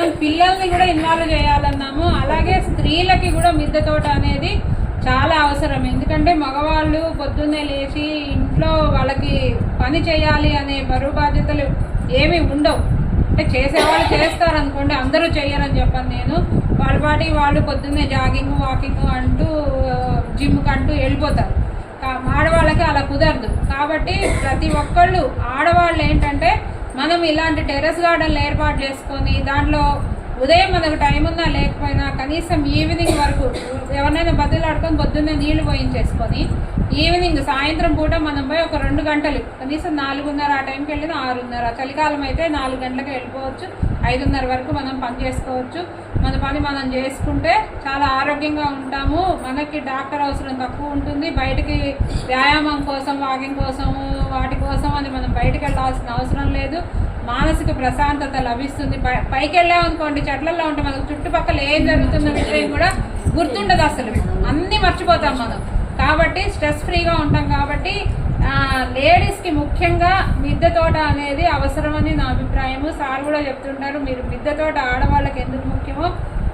మనం పిల్లల్ని కూడా ఇన్వాల్వ్ చేయాలన్నాము. అలాగే స్త్రీలకి కూడా మిద్దె తోట అనేది చాలా అవసరం. ఎందుకంటే మగవాళ్ళు పొద్దున్నే లేచి ఇంట్లో వాళ్ళకి పని చేయాలి అనే బరువు బాధ్యతలు ఏమీ ఉండవు. అంటే చేసేవాళ్ళు చేస్తారు అనుకోండి అందరూ చేయరని చెప్పాను నేను. వాళ్ళ పాటి వాళ్ళు పొద్దున్నే జాగింగ్ వాకింగ్ అంటూ జిమ్కి అంటూ వెళ్ళిపోతారు. ఆడవాళ్ళకి అలా కుదరదు. కాబట్టి ప్రతి ఒక్కళ్ళు ఆడవాళ్ళు ఏంటంటే మనం ఇలాంటి టెర్రస్ గార్డెన్లు ఏర్పాటు చేసుకొని దాంట్లో ఉదయం మనకు టైం ఉన్నా లేకపోయినా కనీసం ఈవినింగ్ వరకు ఎవరినైనా బదులాడుకొని పొద్దున్నే నీళ్ళు పోయించేసుకొని ఈవినింగ్ సాయంత్రం పూట మనం పోయి ఒక రెండు గంటలు కనీసం నాలుగున్నర ఆ టైంకి వెళ్ళిన ఆరున్నర చలికాలం అయితే నాలుగు గంటలకు వెళ్ళిపోవచ్చు ఐదున్నర వరకు మనం పని చేసుకోవచ్చు. మన పని మనం చేసుకుంటే చాలా ఆరోగ్యంగా ఉంటాము. మనకి డాక్టర్ అవసరం తక్కువ ఉంటుంది. బయటికి వ్యాయామం కోసం వాకింగ్ కోసము వాటి కోసం అని మనం బయటికి వెళ్ళాల్సిన అవసరం లేదు. మానసిక ప్రశాంతత లభిస్తుంది. పైకి వెళ్ళామనుకోండి చెట్లలో ఉంటే మనకు చుట్టుపక్కల ఏం జరుగుతున్న విషయం కూడా గుర్తుండదు అసలు. అన్నీ మర్చిపోతాం మనం. కాబట్టి స్ట్రెస్ ఫ్రీగా ఉంటాం కాబట్టి లేడీస్కి ముఖ్యంగా మిద్దె తోట అనేది అవసరమని నా అభిప్రాయము. సార్ కూడా చెప్తుంటారు మీరు మిద్దె తోట ఆడవాళ్ళకి ఎందుకు ముఖ్యమో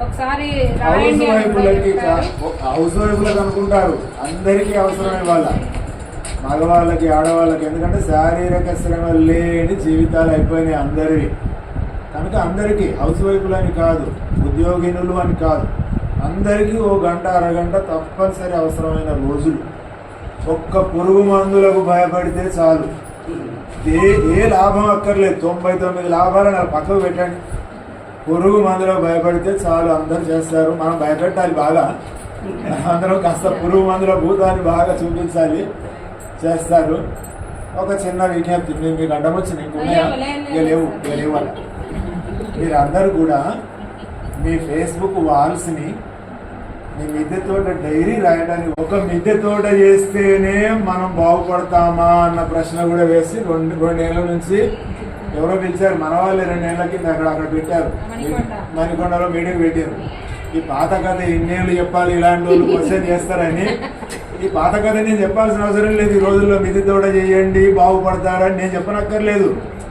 ఒకసారి హౌస్ రాయండి వైఫ్లకి. హౌస్ వైఫ్లకు అనుకుంటారు. అందరికీ అవసరమే వాళ్ళ. మగవాళ్ళకి ఆడవాళ్ళకి ఎందుకంటే శారీరక శ్రమ లేని జీవితాలు అయిపోయినాయి అందరివి. కనుక అందరికీ హౌస్ వైఫ్లు అని కాదు ఉద్యోగినులు అని కాదు అందరికీ ఓ గంట అరగంట తప్పనిసరి అవసరమైన రోజులు. ఒక్క పురుగు మందులకు భయపడితే చాలు. ఏ ఏ లాభం అక్కర్లేదు. తొంభై తొమ్మిది లాభాలు నాకు పక్కకు పెట్టండి. పురుగు మందులకు భయపడితే చాలు అందరూ చేస్తారు. మనం భయపెట్టాలి బాగా. అందరం కాస్త పురుగు మందుల భూతాన్ని బాగా చూపించాలి. చేస్తారు. ఒక చిన్న విజ్ఞప్తి మీరు మీకు అడ్డం లేదు, ఇక లేవు లేవు. మీరందరూ కూడా మీ ఫేస్బుక్ వాల్స్ని మీ మిద్దె తోట డైరీ రాయడానికి ఒక మిద్దె తోట చేస్తేనే మనం బాగుపడతామా అన్న ప్రశ్న కూడా వేసి రెండు రెండేళ్ళ నుంచి ఎవరో పిలిచారు మన వాళ్ళే రెండేళ్ళ కింద అక్కడ అక్కడ పెట్టారు. మణికొండ. మణికొండలో మీటింగ్ పెట్టారు. ఈ పాత కథ ఎన్నేళ్ళు చెప్పాలి? ఇలాంటి వాళ్ళు క్వశ్చన్ చేస్తారని ఈ పాత కథ నేను చెప్పాల్సిన అవసరం లేదు. ఈ రోజుల్లో మిద్దె తోట చేయండి బాగుపడతారని నేను చెప్పనక్కర్లేదు.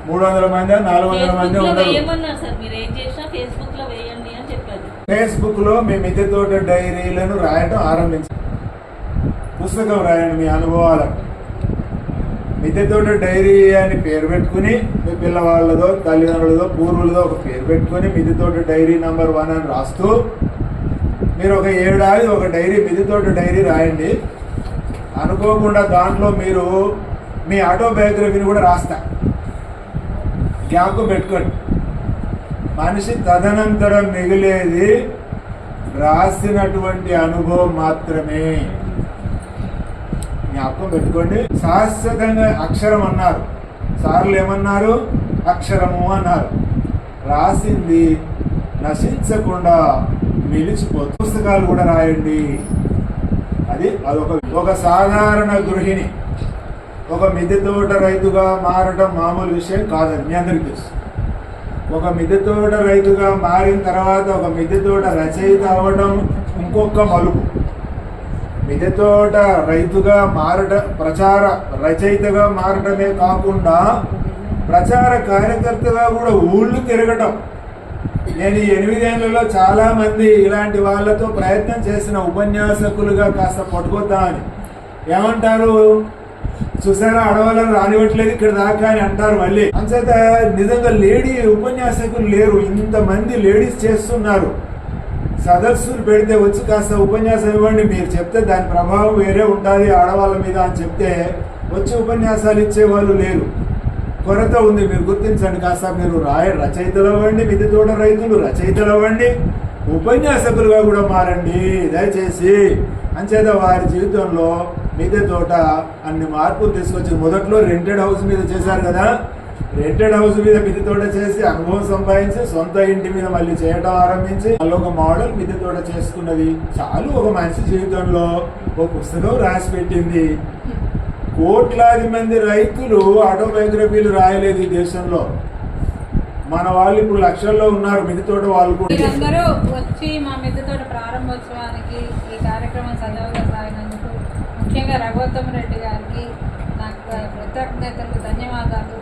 మూడు వందల మంది నాలుగు వందల మంది ఫేస్బుక్లో మీ మిద్దె తోట డైరీలను రాయటం ఆరంభించారు పుస్తకం రాయండి మీ అనుభవాలను. మిద్దె తోట డైరీ అని పేరు పెట్టుకుని మీ పిల్లవాళ్ళదో తల్లిదండ్రులదో పూర్వులదో ఒక పేరు పెట్టుకుని మిద్దె తోట డైరీ నంబర్ వన్ అని రాస్తూ మీరు ఒక ఏడాది ఒక డైరీ మిదితోటి డైరీ రాయండి. అనుకోకుండా దాంట్లో మీరు మీ ఆటోబయోగ్రఫీని కూడా రాస్తా. గ్యాప్ పెట్టుకోండి. మనిషి తదనంతరం మిగిలేది రాసినటువంటి అనుభవం మాత్రమే. జ్ఞాపకం పెట్టుకోండి. శాశ్వతంగా అక్షరం అన్నారు. సార్లు ఏమన్నారు? అక్షరము అన్నారు. రాసింది నశించకుండా నిలిచిపోతుంది పుస్తకాలు కూడా రాయండి. అది అదొక ఒక సాధారణ గృహిణి. ఒక మిద్దె తోట రైతుగా మారడం మామూలు విషయం కాదని మీ అందరికీ తెలుసు. ఒక మిద్దె తోట రైతుగా మారిన తర్వాత ఒక మిద్దె తోట రచయిత అవ్వడం ఇంకొక మలుపు. మిద్దె తోట రైతుగా మారట ప్రచార రచయితగా మారటమే కాకుండా ప్రచార కార్యకర్తగా కూడా ఊళ్ళు తిరగటం నేను ఈ ఎనిమిదేళ్ళలో చాలా మంది ఇలాంటి వాళ్ళతో ప్రయత్నం చేసిన ఉపన్యాసకులుగా కాస్త పట్టుకొద్దామని. ఏమంటారు? చూసారా? ఆడవాళ్ళని రానివ్వట్లేదు ఇక్కడ దాకా అని అంటారు మళ్ళీ. అంచేత నిజంగా లేడీ ఉపన్యాసకులు లేరు ఇంతమంది లేడీస్ చేస్తున్నారు. సదస్సులు పెడితే వచ్చి కాస్త ఉపన్యాసం ఇవ్వండి మీరు చెప్తే దాని ప్రభావం వేరే ఉంటుంది ఆడవాళ్ళ మీద అని చెప్తే వచ్చి ఉపన్యాసాలు ఇచ్చే వాళ్ళు లేరు. కొరత ఉంది మీరు గుర్తించండి. కాస్త మీరు రాయ రచయితలు అవ్వండి మిద్దె తోట రైతులు రచయితలు అవ్వండి. ఉపన్యాసకులుగా కూడా మారండి దయచేసి. అంచేత వారి జీవితంలో మిద్దె తోట అన్ని మార్పులు తీసుకొచ్చి మొదట్లో రెంటెడ్ హౌస్ మీద చేశారు కదా. రెంటెడ్ హౌస్ మీద మిద్దె తోట చేసి అనుభవం సంపాదించి సొంత ఇంటి మీద మళ్ళీ చేయడం ఆరంభించి మళ్ళీ ఒక మోడల్ మిద్దె తోట చేసుకున్నది. చాలు ఒక మనిషి జీవితంలో ఒక పుస్తకం రాసి పెట్టింది కోట్లాది మంది రైతులు ఆటోబయోగ్రఫీలు రాయలేదు ఈ దేశంలో. మన వాళ్ళు ఇప్పుడు లక్షల్లో ఉన్నారు మిద్దెతోట వాళ్ళు కూడా. వచ్చి మా మిద్దెతోట ప్రారంభోత్సవానికి ఈ కార్యక్రమం సజావుగా సాగినందుకు ముఖ్యంగా రఘువత్తమ రెడ్డి గారికి నాకు కృతజ్ఞతలు ధన్యవాదాలు.